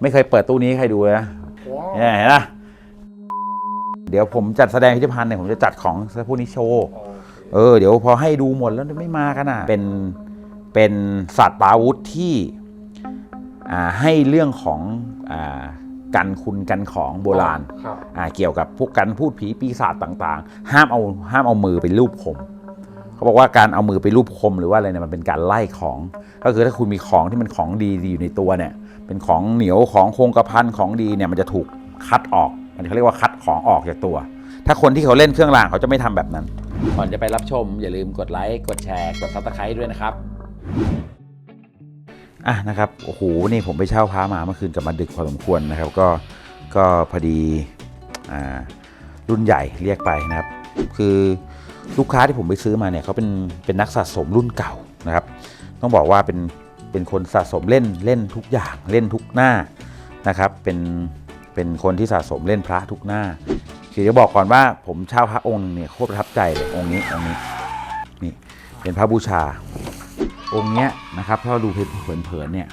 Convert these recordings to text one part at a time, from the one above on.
ไม่เคยเปิดตู้นี้ให้ใครดูเลยนะว้าวเนี่ยเห็นปะเดี๋ยวผมจัดแสดงพิพิธภัณฑ์เนี่ยผมจะจัดของพวกนี้โชว์โอเคเออเดี๋ยวพอให้ดูหมดแล้วไม่มากันอะเป็นเป็นสัตว์ปาวุธที่อ่าให้เรื่องของอ่ากันคุณกันของโบราณครับอ่าเกี่ยวกับพวกกันพูดผีปีศาจต่างๆ ห้ามเอาห้ามเอามือไปรูปคมเขาบอกว่าการเอามือไปรูปคมหรือว่าอะไรเนี่ยมันเป็นการไล่ของ ก็คือถ้าคุณมีของที่มันของดีอยู่ในตัวเนี่ย เป็นของเหนียวของโครงกระพันของดีเนี่ยมันจะถูกคัดออก มันเขาเรียกว่าคัดของออกจากตัว ถ้าคนที่เขาเล่นเครื่องรางเขาจะไม่ทำแบบนั้น ก่อนจะไปรับชม อย่าลืมกดไลค์กดแชร์กดซับสไครต์ด้วยนะครับอะนะครับโอ้โหนี่ผมไปเช่าพามาเมื่อคืนกลับมาดึกพอสมควรนะครับก็ก็พอดีอ่ารุ่นใหญ่เรียกไปนะครับ คือลูกค้าที่ผมไปซื้อมาเนี่ยเขาเป็นเป็นนักสะสมรุ่นเก่านะครับ ต้องบอกว่าเป็น เป็นคนสะสมเล่นเล่นทุกอย่างเล่นทุกหน้านะครับเป็นเป็นคนที่สะสมเล่นพระทุกหน้าคือจะบอกก่อนว่าผมเช่าพระองค์หนึ่งเนี่ยโคตรประทับใจเลยองค์นี้องค์นี้นี่เป็นพระบูชา องค์เนี้ยนะครับถ้าเราดูเผินๆเนี่ย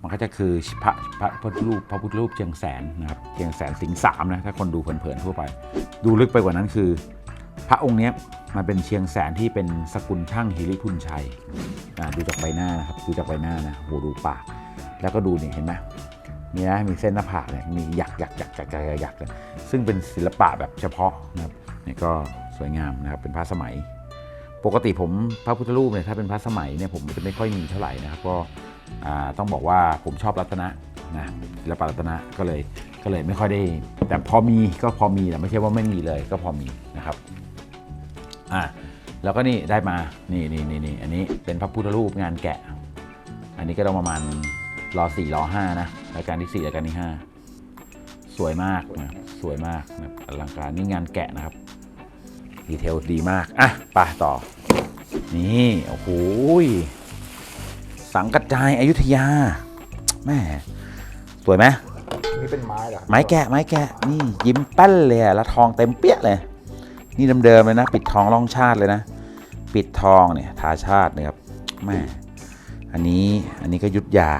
มันก็จะคือพระพระพุทธรูปพระพุทธรูปเชียงแสนนะครับเชียงแสนสิงสามนะถ้าคนดูเผินๆทั่วไป ดูลึกไปกว่านั้นคือ พระองค์นี้มันเป็นเชียงแสนที่เป็นสกุลช่างฮิริพุนชัยดูจากใบหน้านะครับดูจากใบหน้านะโหดูปาก แล้วก็ดูนี่เห็นไหมมีนะมีเส้นหน้าผากเนี่ยมีหยักหยักหยักหยักหยักหยักหยักเลยซึ่งเป็นศิลปะแบบเฉพาะนะครับนี่ก็สวยงามนะครับเป็นพระสมัย ปกติผมพระพุทธรูปเนี่ยถ้าเป็นพระสมัยเนี่ยผมจะไม่ค่อยมีเท่าไหร่นะครับก็ต้องบอกว่าผมชอบรัตนะนะศิลปะรัตนะก็เลยก็เลยไม่ค่อยได้ แต่พอมีก็พอมีแต่ไม่ใช่ว่าไม่มีเลยก็พอมีนะครับ อ่าแล้วก็นี่ได้มานี่นี่นี่นี่อันนี้เป็นพระพุทธรูปงานแกะ อันนี้ก็ต้องประมาณรอสี่รอห้านะรายการที่สี่รายการที่ห้าสวยมากนะสวยมากนะอลังการนี่งานแกะนะครับดีเทลดีมากอะไปต่อ นี่โอ้โหยสังกัจจายอายุทยาแม่สวยไหมนี่เป็นไม้เหรอครับไม้แกะไม้แกะนี่ยิ้มแป้นเลยอะแล้วทองเต็มเปี้ยเลย นี่เดิมๆเลยนะ ปิดทองร่องชาติเลยนะ ปิดทองเนี่ยทาชาตินะครับแม่อันนี้อันนี้ก็ยุทธยา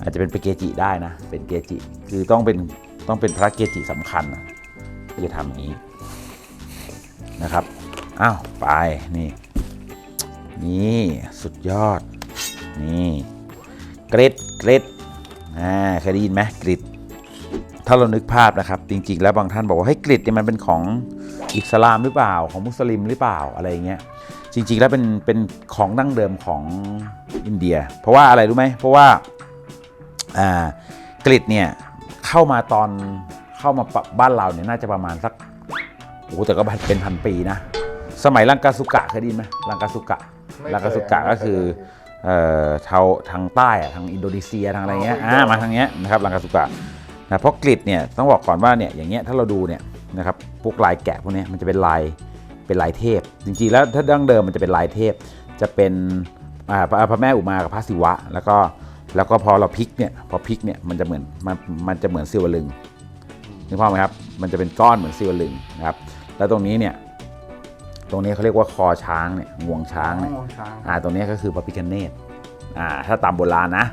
อาจจะเป็นเกจิได้นะ เป็นเกจิคือต้องเป็นต้องเป็นพระเกจิสำคัญนะที่จะทำนี้นะครับอ้าวไปนี่นี่สุดยอดนี่กรดกริดอ่าเคยได้ยินไหมกริด ถ้าเรานึกภาพนะครับ จริง ๆ แล้วบางท่านบอกว่าเฮ้ยกริดเนี่ยมันเป็นของอิสลามหรือเปล่าของมุสลิมหรือเปล่าอะไรอย่างเงี้ยจริง ๆ แล้วเป็นเป็นของดั้งเดิมของอินเดีย เพราะว่าอะไรรู้ไหมเพราะว่าอ่ากริดเนี่ยเข้ามาตอนเข้ามาปะบ้านเราเนี่ยน่าจะประมาณสักโอ้โหแต่ก็เป็นพันปีนะ สมัยลังกาสุกะเคยได้ยินไหมลังกาสุกะไม่เคยลังกาสุกะก็คือเอ่อชาวทางใต้อะทางอินโดนีเซียทางอะไรเงี้ยอ๋ออินอ่าโดมาทางเนี้ยนะครับลังกาสุกะ นะเพราะกริดเนี่ยต้องบอกก่อนว่าเนี่ยอย่างเงี้ยถ้าเราดูเนี่ยนะครับพวกลายแกะพวกเนี้ยมันจะเป็นลายเป็นลายเทพ จริงๆแล้วถ้าดั้งเดิมมันจะเป็นลายเทพ จะเป็นอ่าพระพระแม่อุมากับพระศิวะ แล้วก็แล้วก็พอเราพลิกเนี่ยพอพลิกเนี่ยมันจะเหมือนมันมันจะเหมือนศิวลึงนึกภาพไหมครับมันจะเป็นก้อนเหมือนศิวลึงนะครับแล้วตรงนี้เนี่ยตรงนี้เขาเรียกว่าคอช้างเนี่ยงวงช้างเนี่ยอ๋อช้างอ่าตรงนี้ก็คือพระพิคเนตอ่าถ้าตามโบราณนะ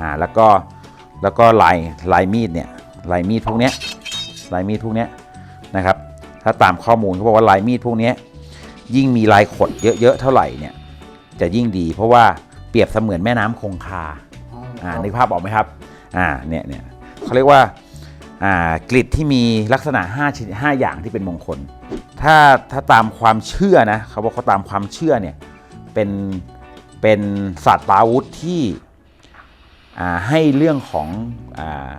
อ่าแล้วก็ แล้วก็ลายลายมีดเนี่ยลายมีดพวกเนี้ยลายมีดพวกเนี้ยนะครับ ถ้าตามข้อมูลเขาบอกว่าลายมีดพวกเนี้ยยิ่งมีลายขดเยอะๆเท่าไหร่เนี่ยจะยิ่งดี เพราะว่าเปรียบเสมือนแม่น้ำคงคาอ่านึกภาพออกไหมครับอ่าเนี่ยเนี่ยเขาเรียกว่าอ่ากริดที่มีลักษณะ5ชิ้น5อย่างที่เป็นมงคล ถ้าถ้าตามความเชื่อนะเขาบอกเขาตามความเชื่อเนี่ยเป็นเป็นสัตว์ปาวุธที่อ่า ให้เรื่องของอา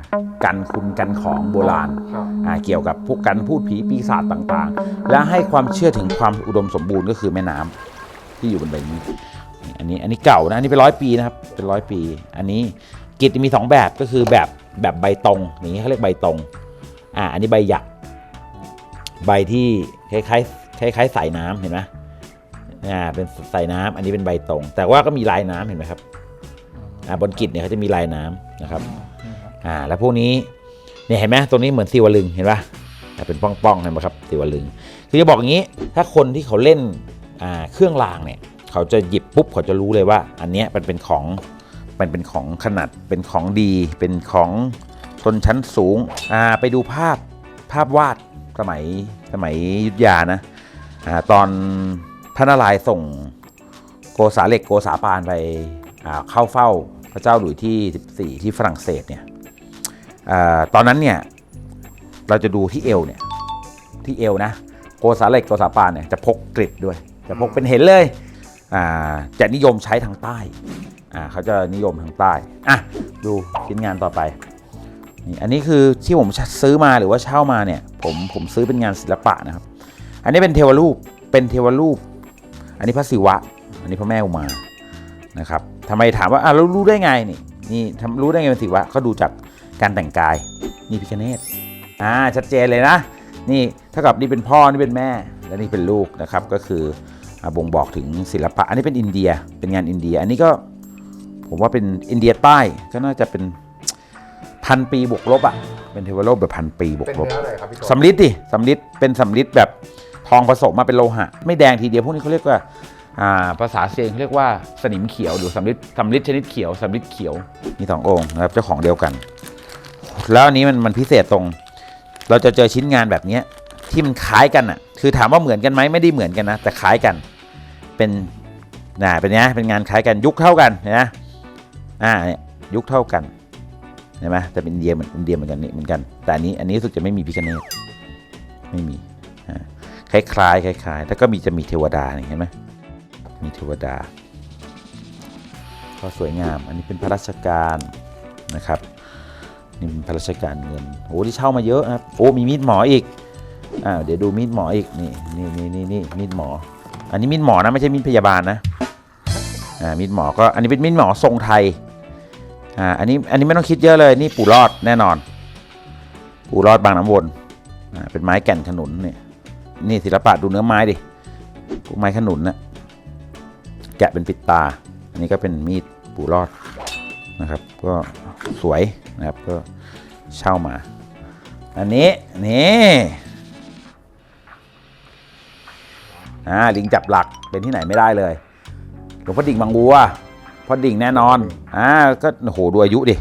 กันคุณกันของโบราณครับอ่าเกี่ยวกับพวกกันพูดผีปีศาจต่างๆ และให้ความเชื่อถึงความอุดมสมบูรณ์ก็คือแม่น้ำที่อยู่บนใบนี้ อันนี้อันนี้เก่านะอันนี้เป็นร้อยปีนะครับเป็นร้อยปี อันนี้กิจมีสองแบบก็คือแบบแบบใบตรงอย่างนี้เขาเรียกใบตรงอ่าอันนี้ใบหยักใบที่คล้ายๆคล้ายๆสายน้ำเห็นไหมอ่าเป็นสายน้ำอันนี้เป็นใบตรง แต่ว่าก็มีลายน้ำเห็นไหมครับอ่า บนกิจเนี่ยเขาจะมีลายน้ำนะครับนี่ครับอ่าแล้วพวกนี้เนี่ยเห็นไหมตรงนี้เหมือนสิวลึงเห็นปะอ่าเป็นป้องๆเห็นไหมครับสิวลึงคือจะบอกอย่างนี้ ถ้าคนที่เขาเล่นอ่าเครื่องรางเนี่ยเขาจะหยิบปุ๊บเขาจะรู้เลยว่า อันเนี้ยมันเป็นของไปมันเป็นของขนาดเป็นของดี เป็นของชนชั้นสูงอ่าไปดูภาพภาพวาดสมัยสมัยอยุทธยานะอ่าตอนพระนารายณ์ส่งโกษาเหล็กโกษาปานไปอ่า เข้าเฝ้าพระเจ้าหลุยที่ 14 ที่ฝรั่งเศสเนี่ยอาตอนนั้นเนี่ยเราจะดูที่เอวเนี่ยที่เอวนะโกษาเหล็กโกษาปานเนี่ยจะพกกริดด้วย จะพกเป็นเห็นเลยอ่าจะนิยมใช้ทางใต้อ่าเขาจะนิยมทางใต้อะดูชิ้นงานต่อไปนี่อันนี้คือที่ผมซื้อมาหรือว่าเช่ามาเนี่ยผมผมซื้อเป็นงานศิลปะนะครับ อันนี้เป็นเทวรูปเป็นเทวรูป อันนี้พระศิวะ อันนี้พระแม่อุมานะครับ ทำไมถามว่าอะแล้วรู้ได้ไงนี่นี่ทำรู้ได้ไงเป็นศิวะเขาดูจากการแต่งกาย นี่พิคเนตอ่าชัดเจนเลยนะ นี่เท่ากับนี่เป็นพ่อนี่เป็นแม่ และนี่เป็นลูกนะครับ ก็คืออ่าบ่งบอกถึงศิลปะ อันนี้เป็นอินเดียเป็นงานอินเดีย อันนี้ก็ผมว่าเป็นอินเดียใต้ก็น่าจะเป็นพันปีบวกลบอะ่ะเป็นเทวโลกแบบพันปีบวเป็นกลบเนื้ออะไรครับพี่โจสำลิดดิสำลิดเป็นสำลิดแบบทองผสมมาเป็นโลหะ ไม่แดงทีเดียวพวกนี้เขาเรียกว่าอ่า ภาษาเซียงเขาเรียกว่าสนิมเขียวหรือสำลิดสำลิดชนิดเขียวสำลิดเขียวมีสององค์นะครับเจ้าของเดียวกัน แล้วอันนี้มันมันพิเศษตรง เราจะเจอชิ้นงานแบบนี้ที่มันคล้ายกันอะคือถามว่าเหมือนกันไหมไม่ได้เหมือนกันนะแต่คล้ายกันเป็นน่ะเป็นเนี้ยเป็นงานคล้ายกันยุคเท่ากันนะอ่าเนี่ยยุคเท่ากันเห็นไหมแต่เป็นอินเดียเหมือนอินเดียเหมือนกันนี่เหมือนกัน แต่อันนี้อันนี้รู้สึกจะไม่มีพิคเนตไม่มีคล้ายคล้ายๆคล้ายๆแล้วก็มีจะมีเทวดาเห็นไหม มีเทวดา ก็สวยงาม อันนี้เป็นพระราชการนะครับนี่เป็นพระราชการเงินโอ้ที่เช่ามาเยอะนะครับโอ้มีมีดหมออีกอ่าเดี๋ยวดูมีดหมออีกนี่นี่นี่นี่นี่มีดหมอ อันนี้มีดหมอนะไม่ใช่มีดพยาบาลนะอ่ามีดหมอก็อันนี้เป็นมีดหมอทรงไทยอ่าอันนี้อันนี้ไม่ต้องคิดเยอะเลยนี่ปู่รอดแน่นอน ปู่รอดบางน้ำวนอ่าเป็นไม้แก่นขนุนเนี่ยนี่ศิลปะดูเนื้อไม้ดิไม้ขนุนนะ กะเป็นปิดตา อันนี้ก็เป็นมีดปูรอดนะครับ ก็สวยนะครับก็เช่ามา อันนี้นี่อ่าลิงจับหลักเป็นที่ไหนไม่ได้เลยหลวงพ่อดิ่งบางวัวพ่อดิ่งแน่นอนอ่าก็โอ้โหดูอายุดิ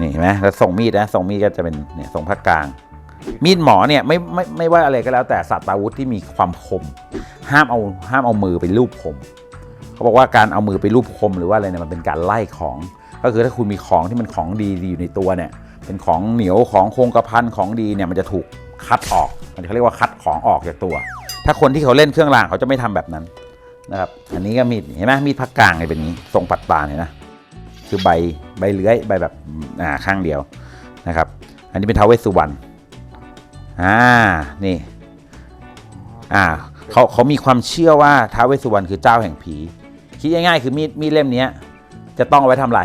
นี่เห็นไหมแล้วส่งมีดนะส่งมีดก็จะเป็นเนี่ยส่งภาคกลาง มีดหมอเนี่ยไม่ไม่ไม่ว่าอะไรก็แล้วแต่สัตว์อาวุธที่มีความคม ห้ามเอาห้ามเอามือไปลูบคม เขาบอกว่าการเอามือไปลูบคมหรือว่าอะไรเนี่ยมันเป็นการไล่ของ ก็คือถ้าคุณมีของที่มันของดีอยู่ในตัวเนี่ยเป็นของเหนียวของโครงกระพันของดีเนี่ยมันจะถูกคัดออกมันเขาเรียกว่าคัดของออกจากตัว ถ้าคนที่เขาเล่นเครื่องรางเขาจะไม่ทำแบบนั้นนะครับอันนี้ก็มีดเห็นไหมมีดพักกลางเนี่ยเป็นนี้ทรงปัดตาเนี่ยนะคือใบใบเลื้อยใบแบบอ่าข้างเดียวนะครับ อันนี้เป็นท้าวเวสสุวรรณอ่านี่อ่าเขาเขามีความเชื่อว่าท้าวเวสสุวรรณคือเจ้าแห่งผี คิดง่ายๆ คือมีดมีดเล่มเนี้ยจะต้องเอาไว้ทำอะไร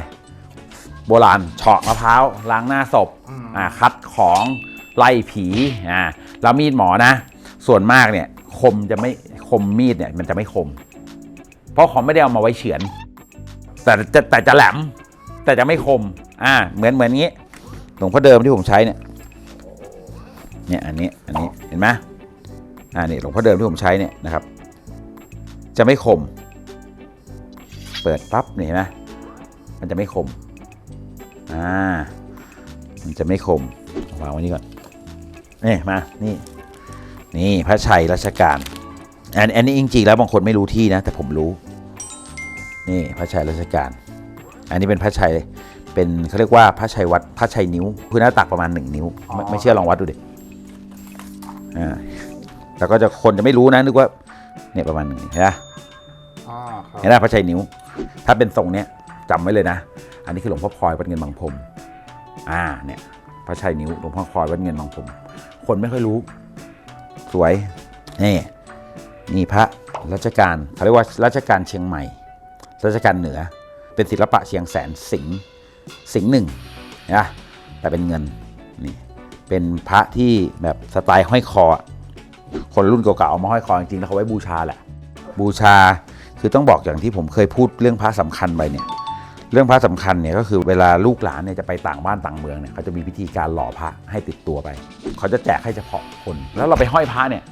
โบราณเฉาะมะพร้าวล้างหน้าศพอืมอ่าคัดของไล่ผีอ่าแล้วมีดหมอนะ ส่วนมากเนี่ยคมจะไม่คมมีดเนี่ยมันจะไม่คม เพราะเขาไม่ได้เอามาไว้เฉือน แต่จะแต่จะแหลม แต่จะไม่คม อ่า เหมือนเหมือนงี้หลวงพ่อเดิมที่ผมใช้เนี่ย เนี่ยอันนี้อันนี้เห็นไหมอ่านี่หลวงพ่อเดิมที่ผมใช้เนี่ยนะครับ จะไม่คม เปิดปั๊บนี่เห็นไหมมันจะไม่คมอ่ามันจะไม่คมเอาวางไว้นี่ก่อนนี่มานี่นี่พระชัยรัชกาลอันอันนี้จริงๆแล้วบางคนไม่รู้ที่นะ แต่ผมรู้ นี่พระชัยรัชกาลอันนี้เป็นพระชัยเป็นเขาเรียกว่าพระชัยวัดพระชัยนิ้ว พื้นหน้าตักประมาณหนึ่งนิ้วไม่ไม่เชื่อลองวัดดูดิอ่าแล้วก็จะคนจะไม่รู้นะนึกว่าเนี่ยประมาณหนึ่งเห็นไหมอ่าครับ เห็นไหมพระชัยนิ้ว ถ้าเป็นทรงเนี้ยจำไว้เลยนะ อันนี้คือหลวงพ่อพลอยวัดเงินบางพรมอ่าเนี่ยพระชัยนิ้วหลวงพ่อพลอยวัดเงินบางพรมคนไม่ค่อยรู้ สวยนี่นี่พระรัชกาลเขาเรียกว่ารัชกาลเชียงใหม่รัชกาลเหนือ เป็นศิลปะเชียงแสนสิงสิงหนึ่งนะแต่เป็นเงินนี่เป็นพระที่แบบสไตล์ห้อยคอ คนรุ่นเก่าๆเอามาห้อยคอจริงๆแล้วเขาไว้บูชาแหละ บูชา คือต้องบอกอย่างที่ผมเคยพูดเรื่องพระสำคัญไปเนี่ยเรื่องพระสำคัญเนี่ยก็คือเวลาลูกหลานเนี่ยจะไปต่างบ้านต่างเมืองเนี่ยเขาจะมีพิธีการหล่อพระให้ติดตัวไป เขาจะแจกให้เฉพาะคน แล้วเราไปห้อยพระเนี่ย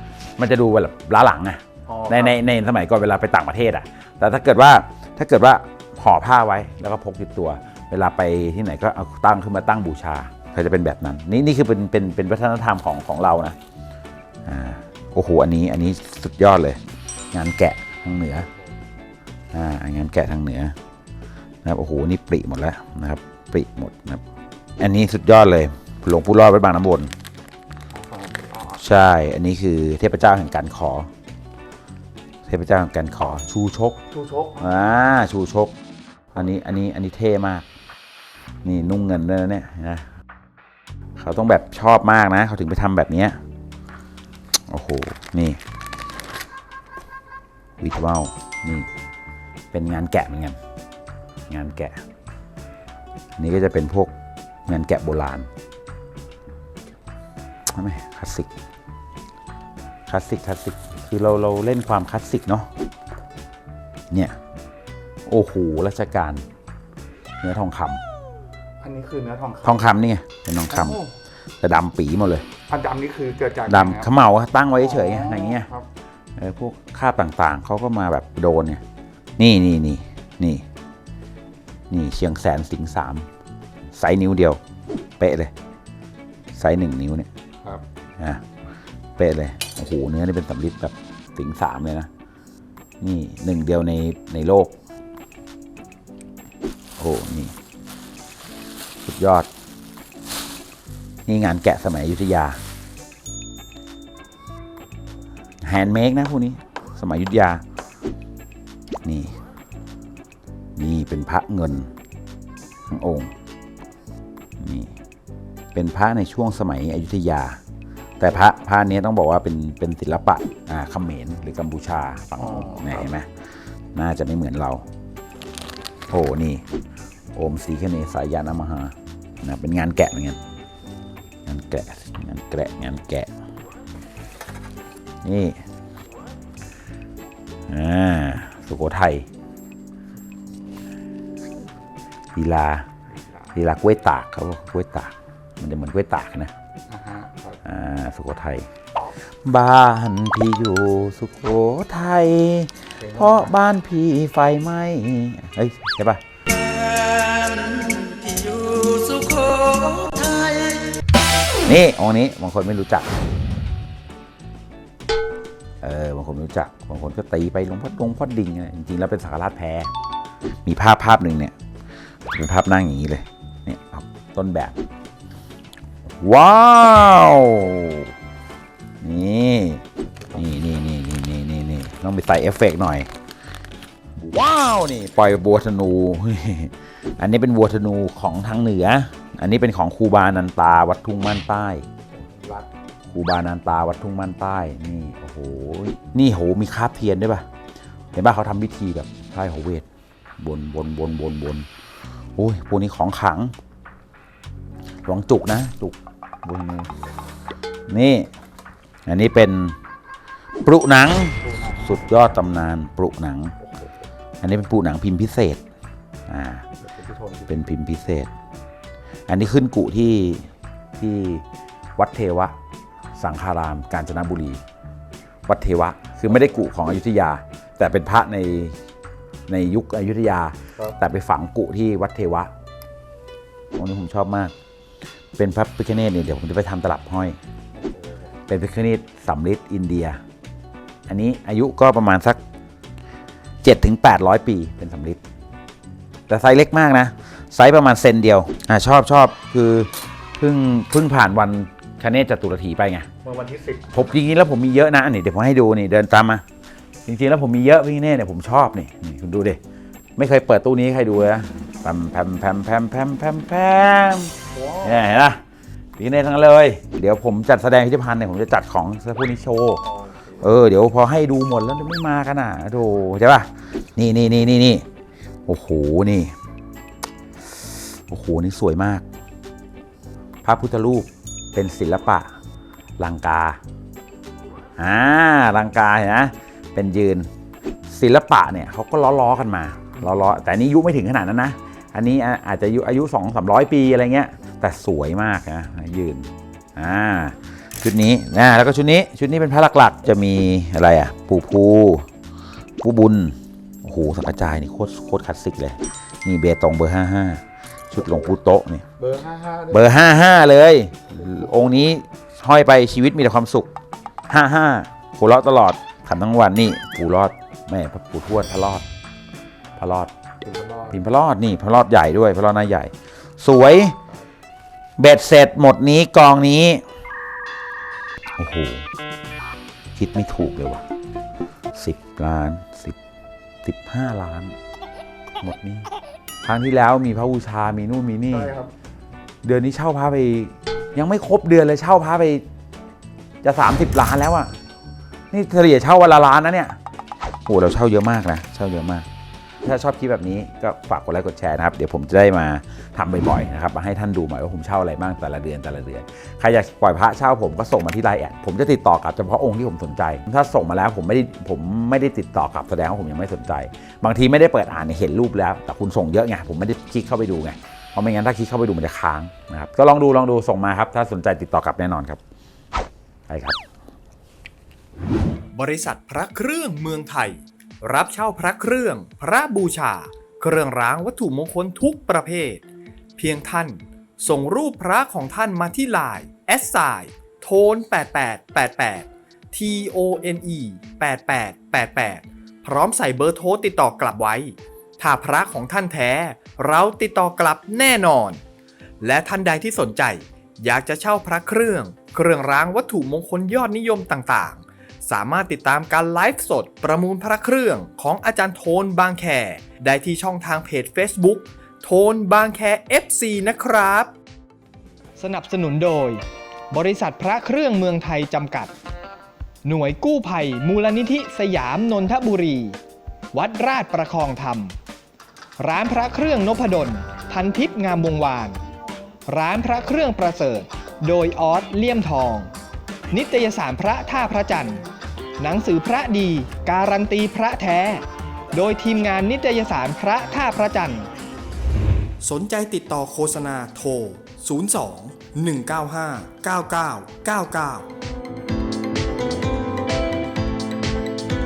มันจะดูแบบล้าหลังไงอ๋อในในในสมัยก่อนเวลาไปต่างประเทศอะแต่ถ้าเกิดว่าถ้าเกิดว่าห่อผ้าไว้แล้วก็พกติดตัว เวลาไปที่ไหนก็เอาตั้งขึ้นมาตั้งบูชาเขาจะเป็นแบบนั้น นี่นี่คือเป็นเป็นเป็นวัฒนธรรมของของเรานะอ่าโอ้โหอันนี้อันนี้สุดยอดเลย งานแกะทางเหนือ อ่างานแกะทางเหนือนะครับโอ้โหนี่ปริหมดแล้วนะครับ ปริหมดนะครับ อันนี้สุดยอดเลยหลวงปู่รอดวัดบางน้ำวนอ๋อใช่ อันนี้คือเทพเจ้าแห่งการขอ เทพเจ้าแห่งการขอชูชกชูชกอ่าชูชก อันนี้อันนี้อันนี้เท่มาก นี่นุ่งเงินด้วยนะเนี่ยนะเขาต้องแบบชอบมากนะ เขาถึงไปทำแบบเนี้ยโอ้โหนี่วิทวลนี่ เป็นงานแกะเหมือนกัน งานแกะอันนี้ก็จะเป็นพวกงานแกะโบราณใช่ไหมคลาสสิก คลาสสิก คลาสสิก คือเราเราเล่นความคลาสสิกเนาะ เนี่ย โอ้โหราชการ เนื้อทองคำอันนี้คือเนื้อทองคำทองคำนี่ไงเป็นทองคำโอ้แต่ดำปีหมดเลยอันดำนี่คือเกิดจากดำเขมเหลาอะตั้งไว้เฉยๆไงอย่างเงี้ย ครับ เออพวกคราบต่างๆ เขาก็มาแบบโดนเนี่ย นี่นี่นี่นี่นี่เชียงแสนสิงห์สามไซส์นิ้วเดียว เป๊ะเลย ไซส์หนึ่งนิ้วเนี่ยครับนะเป๊ะเลยโอ้โหเนื้อนี่เป็นสำลิดแบบสิงห์สามเลยนะ นี่หนึ่งเดียวในในโลก โอ้นี่ สุดยอด นี่งานแกะสมัยอยุธยาแฮนด์เมดนะพวกนี้ สมัยอยุธยา นี่ นี่เป็นพระเงินทั้งองค์นี่เป็นพระในช่วงสมัยอยุธยา แต่พระพระเนี้ยต้องบอกว่าเป็นเป็นศิลปะอ่าเขมรหรือกัมพูชาฝั่งโน้นเนี่ยเห็นไหมน่าจะไม่เหมือนเราโอ้นี่โอมสีคเนสายยานามหานะเป็นงานแกะเหมือนกันงานแกะงานแกะงานแกะนี่อ่า สุโขทัยลีลาลีลากล้วยตากเขาบอกกล้วยตาก มันจะเหมือนกล้วยตากนะอ่าฮะครับอ่าสุโขทัยบ้านพี่อยู่สุโขทัยเพราะบ้านพี่ไฟไหม้เฮ้ยใช่ปะที่อยู่สุโขทัยนี่องค์นี้บางคนไม่รู้จักางคนไม่รู้จัก บางคนก็ตีไปหลวงพ่อดงพ่อดิ่งไรจริงๆแล้วเป็นสังฆราชแพ้มีภาพภาพหนึ่งเนี่ยเป็นภาพนั่งอย่างนี้เลยเนี่ยเอาต้นแบบ ว้าวนี่นี่นี่นี่นี่นี่นี่นี่ต้องไปใส่เอฟเฟกต์หน่อย ว้าวนี่ปล่อยบัวธนู อันนี้เป็นวัวธนูของทางเหนือ อันนี้เป็นของครูบานันตาวัดทุ่งม่านใต้ รัดครูบานันตาวัดทุ่งม่านใต้นี่โอ้โหนี่โหมีคาบเทียนด้วยปะเห็นป่ะเขาทำพิธีแบบไพ่โหเวทบนบนบนบนบนโอ้ยพวกนี้ของขังหลวงจุกนะจุกบนนี่อันนี้เป็นปรุหนังสุดยอดตำนานปรุหนัง อันนี้เป็นปรุหนังพิมพ์พิเศษอ่าเดี๋ยวเป็นผู้ชมเป็นพิมพ์พิเศษ อันนี้ขึ้นกุที่ที่วัดเทวะ สังฆาราม กาญจนบุรี วัดเทวะ คือไม่ได้กุของอยุธยา แต่เป็นพระในในยุคอยุธยา ครับ แต่ไปฝังกุที่วัดเทวะองค์นี้ผมชอบมาก เป็นพระพิฆเนศเนี่ยเดี๋ยวผมจะไปทำตลับห้อย เป็นพิฆเนศสำริดอินเดีย อันนี้อายุก็ประมาณสัก7ถึง800 ปีเป็นสำริดแต่ไซส์เล็กมากนะ ไซส์ประมาณเซนเดียวอ่าชอบชอบคือเพิ่งเพิ่งผ่านวันคเนศจตุรถีไปไง เมื่อวันที่สิบผมจริงๆแล้วผมมีเยอะนะอันนี้เดี๋ยวผมให้ดูนี่เดินตามมา จริงๆแล้วผมมีเยอะพี่เน่เนี่ยผมชอบนี่นี่คุณดูดิไม่เคยเปิดตู้นี้ให้ใครดูเลยนะแพมแพมแพมแพมแพมแพมแพมว้าวเนี่ยเห็นปะพี่เน่ทั้งนั้นเลย เดี๋ยวผมจัดแสดงพิพิธภัณฑ์เนี่ยผมจะจัดของเสื้อพวกนี้โชว์เออเดี๋ยวพอให้ดูหมดแล้วไม่มากันอะโธ่ใช่ป่ะนี่นี่นี่นี่นี่โอ้โหนี่โอ้โหนี่สวยมาก พระพุทธรูปเป็นศิลปะ ลังกาอ่าลังกาเห็นนะเป็นยืนศิลปะเนี่ยเขาก็ล้อๆกันมาล้อๆแต่อันนี้อายุไม่ถึงขนาดนั้นนะ อันนี้อะอาจจะอายุอายุสองสามร้อยปีอะไรเงี้ย แต่สวยมากนะยืนอ่าชุดนี้นะแล้วก็ชุดนี้ชุดนี้เป็นพระหลักๆ จะมีอะไรอะปู่ภูปู่บุญโอ้โหสังกระจายนี่โคตรโคตรคลาสสิกเลยนี่เบตงเบอร์55ชุดหลวงปู่โตะนี่เบอร์ห้าห้าเบอร์55เลยองค์นี้ ห้อยไปชีวิตมีแต่ความสุข55หัวเราะตลอดขำทั้งวันนี่ปู่รอดแม่พระปู่ทวดพระรอดพระรอดพิมพ์พระรอดนี่พระรอดใหญ่ด้วยพระรอดหน้าใหญ่ สวยเบ็ดเสร็จหมดนี้กองนี้โอ้โหคิดไม่ถูกเลยว่ะสิบล้านสิบสิบห้าล้าน หมดนี้ครั้งที่แล้วมีพระบูชามีนู่นมีนี่ใช่ครับเดือนนี้เช่าพระไป ยังไม่ครบเดือนเลยเช่าพระไป จะ 30 ล้านแล้วอะ่ะนี่เฉลี่ยเช่าวันละล้านนะเนี่ยโอ้เราเช่าเยอะมากนะเช่าเยอะมาก ถ้าชอบคลิปแบบนี้ก็ฝากกดไลค์กดแชร์นะครับ เดี๋ยวผมจะได้มาทำบ่อยๆนะครับมาให้ท่านดูใหม่ว่าผมเช่าอะไรบ้างแต่ละเดือนแต่ละเดือนใครอยากปล่อยพระเช่าผมก็ส่งมาที่ไลน์แอดผมจะติดต่อกลับเฉพาะองค์ที่ผมสนใจ ถ้าส่งมาแล้วผมไม่ได้ผมไม่ได้ติดต่อกลับแสดงว่าผมยังไม่สนใจ บางทีไม่ได้เปิดอ่านเนี่ยเห็นรูปแล้ว แต่คุณส่งเยอะไงผมไม่ได้คลิกเข้าไปดูไง เพราะไม่งั้นถ้าคลิกเข้าไปดูมันจะค้างนะครับก็ลองดูลองดูส่งมาครับ ถ้าสนใจติดต่อกลับแน่นอนครับไปครับ บริษัทพระเครื่องเมืองไทย รับเช่าพระเครื่อง พระบูชา เครื่องรางวัตถุมงคลทุกประเภท เพียงท่าน ส่งรูปพระของท่านมาที่ไลน์แอสไซโทน8888 T O N E 8888 พร้อมใส่เบอร์โทรติดต่อกลับไว้ ถ้าพระของท่านแท้ เราติดต่อกลับแน่นอน และท่านใดที่สนใจ อยากจะเช่าพระเครื่อง เครื่องรางวัตถุมงคลยอดนิยมต่างๆ สามารถติดตามการไลฟ์สดประมูลพระเครื่องของอาจารย์โทนบางแค ได้ที่ช่องทางเพจ Facebook โทนบางแค FC นะครับ สนับสนุนโดย บริษัทพระเครื่องเมืองไทยจำกัด หน่วยกู้ภัยมูลนิธิสยามนนทบุรี วัดราชประคองธรรม ร้านพระเครื่องนพดล พันทิพย์งามวงวาน ร้านพระเครื่องประเสริฐ โดยออสเลี่ยมทอง นิตยสารพระท่าพระจันทร์ หนังสือพระดี การันตีพระแท้ โดยทีมงานนิตยสารพระท่าพระจันทร์ สนใจติดต่อโฆษณาโทร 02 195 9999